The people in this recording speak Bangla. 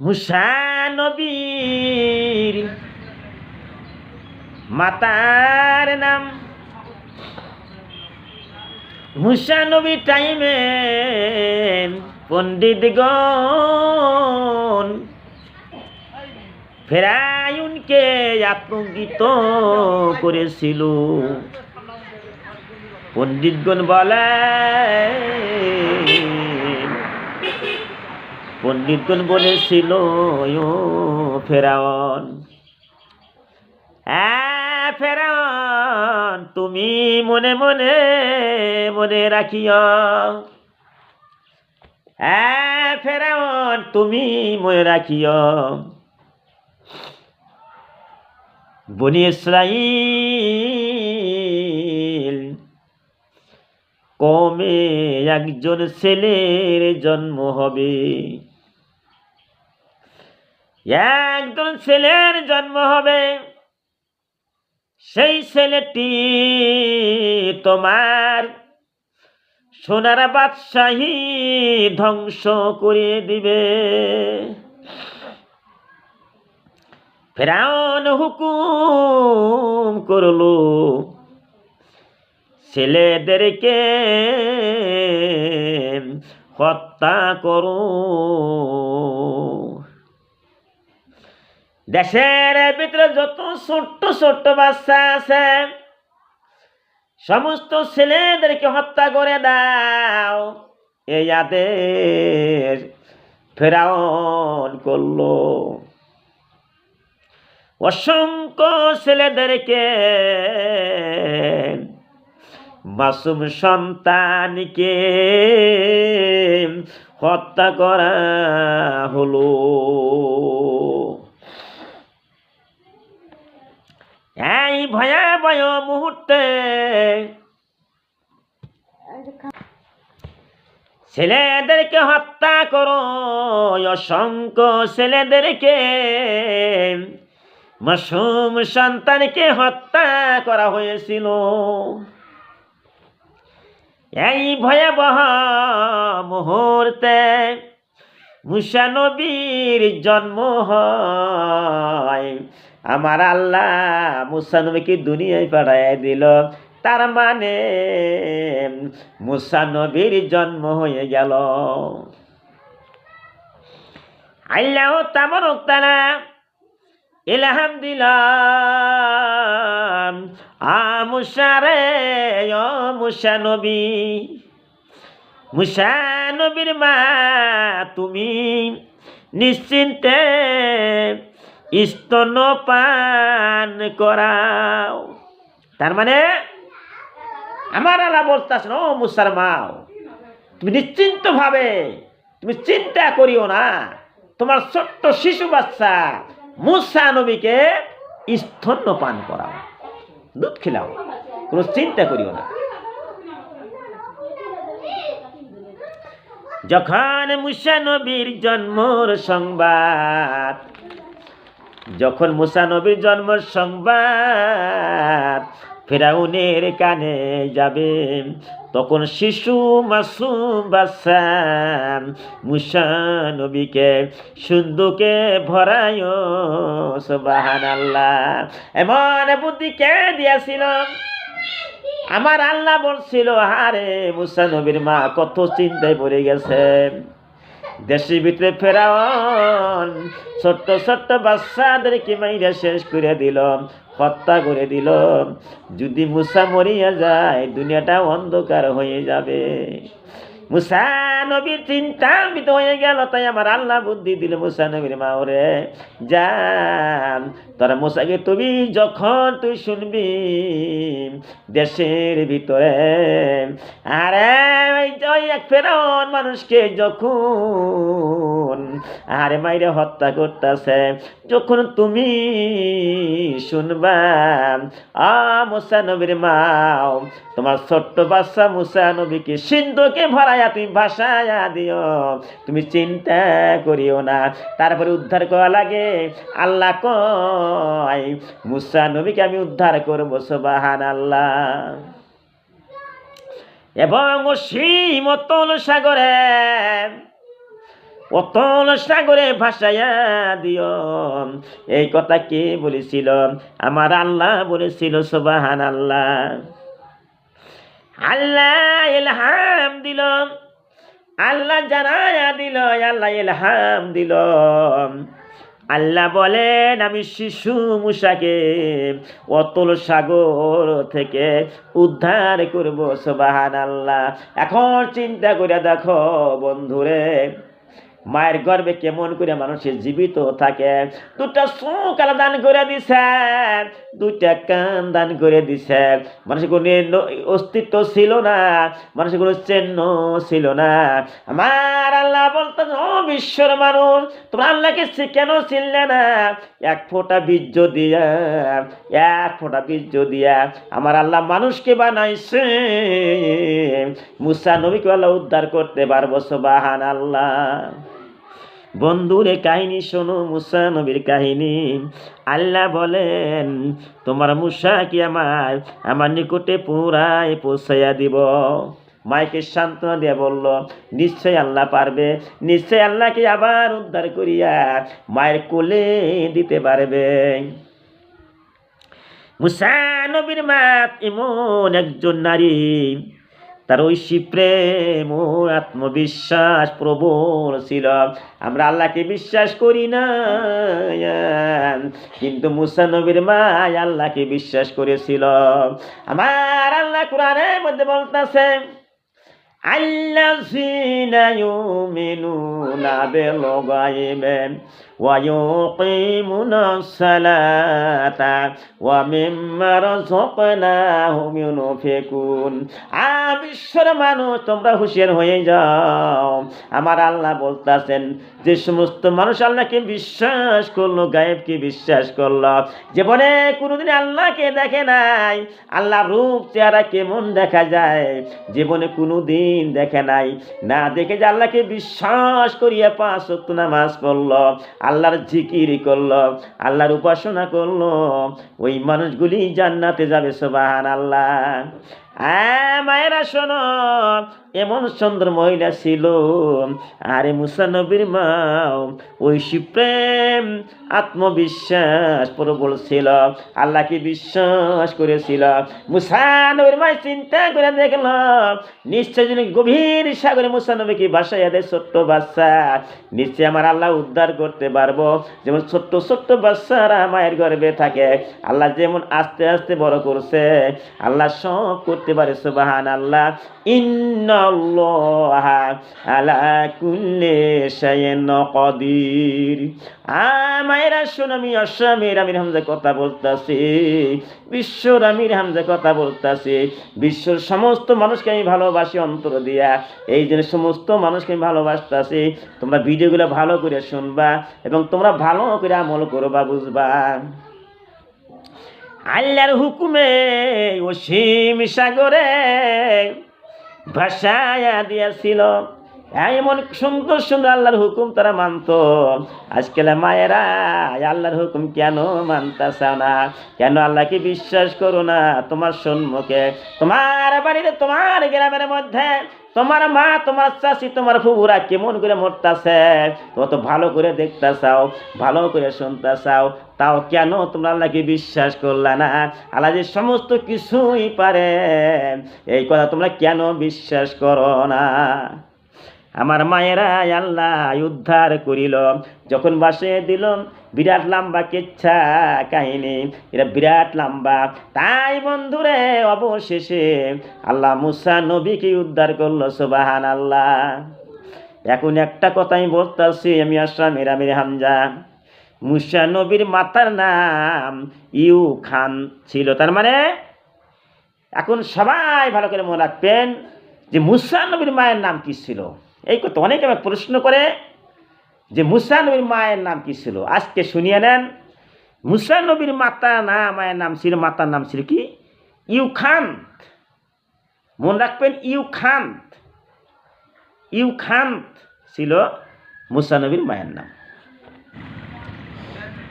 মুসা নবীর মাতার নাম। মুসা নবী টাইমে পণ্ডিতগণ ফেরায়ুনকে আত্মগীত করেছিল। পণ্ডিতগণ বলে পণ্ডিতগণ বলেছিল ফেরাউন ফেরাউন তুমি মনে মনে মনে রাখিও। ফেরাউন তুমি মনে রাখিও। বনি ইসরাইল, কমে একজন ছেলের জন্ম হবে। একজন ছেলের জন্ম হবে। সেই ছেলেটি তোমার সোনার বাদশাহী ধ্বংস করে দিবে। ফেরাউন হুকুম করল, ছেলেদেরকে হত্যা করো। দেশের ভিতরে যত ছোট্ট ছোট্ট বাচ্চা আছে, সমস্ত ছেলেদেরকে হত্যা করে দাও। এই আদেশ ফেরাউন করল। অসংখ্য ছেলেদেরকে মাসুম সন্তানকে হত্যা করা হলো। এই ভয়াবহ মুহূর্তে ছেলেদেরকে হত্যা করো, অসংখ্য ছেলেদেরকে। মাসুম সন্তানকে হত্যা করা হয়েছিল। এই ভয়াবহ মুহূর্তে মুসা নবীর জন্ম হয়। আমার আল্লাহ মুসা নবীকে দুনিয়ায় পাঠায় দিল। তার মানে মুসা নবীর জন্ম হয়ে গেল। আল্লাহ তামর তারা ইলহাম দিলাম আ মুসারে ও মুসা নবী। মুসা নবীর মা, তুমি নিশ্চিন্তে স্তনপান করাও। তার মানে আমার আল্লাহ বলতেছেন মুসার মাও তুমি নিশ্চিন্ত ভাবে তুমি চিন্তা করিও না। তোমার ছোট্ট শিশু বাচ্চা, মুসা নবীকে স্তন্যপান করাও। দুধ খিলাও, কোনো চিন্তা করিও না। যখন মুসা নবীর জন্মর সংবাদ যখন মুসা নবীর জন্ম সংবাদ ফেরাউনের কানে যাবে, তখন শিশু মাসুম বাচ্চা মুসা নবীকে সুন্দুকে ভরায় সুবাহান আল্লাহ এমন বুদ্ধি কে দিয়েছিল? আমার আল্লাহ বলছিল, হারে মুসা নবীর মা, কত চিন্তায় পড়ে গেছে। দেশের ভিতরে ফেরাউন, ছোট্ট ছোট্ট বাচ্চাদেরকে মাইরা শেষ করে দিল, হত্যা করে দিল। যদি মুসা মরিয়া যায়, দুনিয়াটা অন্ধকার হয়ে যাবে। মুসা নবীর চিন্তান্বিত হয়ে গেল, তাই আমার আল্লাহ বুদ্ধি দিল, মুসা নবীর মা ওরে যা তোরা মুসাকে তুমি যখন তুই শুনবি দেশের ভিতরে, আরে ওই এক ফেরন মানুষকে যখন, আরে মাইরে হত্যা করতেছে, যখন তুমি শুনবা আ মুসা নবীর মাও, তোমার ছোট্ট বাচ্চা মুসা নবীকে সিন্ধুকে ভরাইয়া তুমি ভাসায়া দিও। তুমি চিন্তা করিও না, তারপরে উদ্ধার করা লাগে। আল্লাহ কয়, মুসা নবীকে আমি উদ্ধার করব সোবাহান আল্লাহ এবং সীমতল সাগরে অতল সাগরে ভাসাইয়া দিও। এই কথা কে বলেছিল? আমার আল্লাহ বলেছিল সুবাহান আল্লাহ আল্লাহ ইলহাম দিল। আল্লাহ জানায়া দিল, আল্লাহ ইলহাম দিল। আল্লাহ বলেন, আমি শিশু মুসাকে অতল সাগর থেকে উদ্ধার করব সোবাহান আল্লাহ এখন চিন্তা করে দেখো, বন্ধুরে মায়ের গর্বে কেমন করে মানুষের জীবিত থাকে? দুটা চোখ দান করে দিছে দুটা কান দান করে দিছে। মানুষের কোনো অস্তিত্ব ছিল না, মানুষের কোনো চিহ্ন ছিল না। আমার আল্লাহ বলতেন, ও বিশ্বর মানুষ, তোমরা আল্লাহকে কেন চিনলে না? এক ফোঁটা বীর্য দিয়া, এক ফোঁটা বীর্য দিয়া আমার আল্লাহ মানুষকে বানাইছে। মুসা নবীকে আল্লাহ উদ্ধার করতে পারব সোবাহান আল্লাহ বন্ধুরে কাহিনী শোনো, মুসা নবীর কাহিনী। আল্লাহ বলেন, তোমার মুসা কি আমার? আমার নিকটে পুরাই পৌঁছাইয়া দিব। মাইকে সান্ত্বনা দিয়ে বলল, নিশ্চয় আল্লাহ পারবে, নিশ্চয় আল্লাহকে আবার উদ্ধার করিয়া মায়ের কোলে দিতে পারবে। মুসা নবীর মা এমন একজন নারী তার ঐশী প্রেম ও আত্মবিশ্বাস প্রবল ছিল। আমরা আল্লাহকে বিশ্বাস করি না। কিন্তু মুসানবীর মা আল্লাহকে বিশ্বাস করেছিল। আমার আল্লাহ কোরআনের মধ্যে বলতেছে الذين يؤمنون بالغيب ويقيمون الصلاة ومما رزقناهم ينفقون আবিশ্বর মানুষ, তোমরা হুঁশিয়ার হয়ে যাও। আমার আল্লাহ বলতেছেন, যে সমস্ত মানুষ আল্লাহকে বিশ্বাস করল গায়েবকে বিশ্বাস করল? জীবনে কোনোদিন আল্লাহকে দেখে নাই। আল্লাহ রূপ, চেহারা কেমন দেখা যায়? জীবনে কোনোদিন দেখে নাই। না দেখে যে আল্লাহকে বিশ্বাস করিয়া পাঁচ সত্য নামাজ পড়ল, আল্লাহর জিকির করল, আল্লাহর উপাসনা করল, ওই মানুষগুলি জান্নাতে যাবে সোবাহান আল্লাহ মায়েরা শোনো, এমন সুন্দর মহিলা ছিল। আরে মুসানবীর মাও ঐশী প্রেম আত্মবিশ্বাস প্রবল ছিল আল্লাহকে বিশ্বাস করেছিল। মুসানবীর মায় চিন্তা করে দেখল, নিশ্চয় যিনি গভীর সাগরে মুসানবীকে বাসায় দেয় ছোট্ট বাচ্চা। নিশ্চয় আমার আল্লাহ উদ্ধার করতে পারব। যেমন ছোট্ট ছোট্ট বাচ্চারা মায়ের গর্বে থাকে, আল্লাহ যেমন আস্তে আস্তে বড় করছে, আল্লাহ সব করতে পারে সুবাহান আল্লাহ কথা বলতাছি। বিশ্বর আমির হামজা কথা বলতাছি। বিশ্বর সমস্ত মানুষকে আমি ভালোবাসি অন্তর দিয়া। এই জন্য সমস্ত মানুষকে আমি ভালোবাসতাছি, তোমরা ভিডিওগুলো ভালো করে শুনবা এবং তোমরা ভালো করে আমল করবা, বুঝবা। আল্লাহর হুকুমে অসীম সাগরে ভাসায়া দিয়েছিল। এমন সুন্দর সুন্দর আল্লাহর হুকুম তারা মানত। আজকাল মায়েরা আল্লাহর হুকুম কেন মানতেছ না? কেন আল্লাহকে বিশ্বাস করো না তোমার সম্মুখে? তোমার বাড়িতে, তোমার গ্রামের মধ্যে তোমার মা, তোমার চাষি, তোমার ফুবুরা কেমন করে মরতাছে? তোমার তো ভালো করে দেখতে চাও ভালো করে শুনতে চাও তাও কেন তোমরা আল্লাহকে বিশ্বাস করলা না? আল্লাহ যে সমস্ত কিছুই পারে। এই কথা তোমরা কেন বিশ্বাস করো না? আমার মায়েরা আল্লাহ উদ্ধার করিল। যখন বাসে দিল, বিরাট লম্বা কেচ্ছা কাহিনী। এটা বিরাট লম্বা। তাই বন্ধুরে, অবশেষে আল্লাহ মুসা নবীকে উদ্ধার করল সোবাহান আল্লাহ এখন একটা কথাই বলতেছি আমি আসলাম এরামির হামজা। মুসা নবীর মাতার নাম ইউ খান ছিল। তার মানে এখন সবাই ভালো করে মনে রাখবেন যে মুসা নবীর মায়ের নাম কি ছিল? এই কথা অনেকে আমাকে প্রশ্ন করে যে, মুসা নবীর মায়ের নাম কি ছিল? আজকে শুনিয়ে নেন, মুসা নবীর মাতা না, মায়ের নাম ছিল, মাতার নাম ছিল কি? ইউ ইউখান্ত মনে রাখবেন ইউখান্ত ইউখান্ত ছিল মুসা নবীর মায়ের নাম।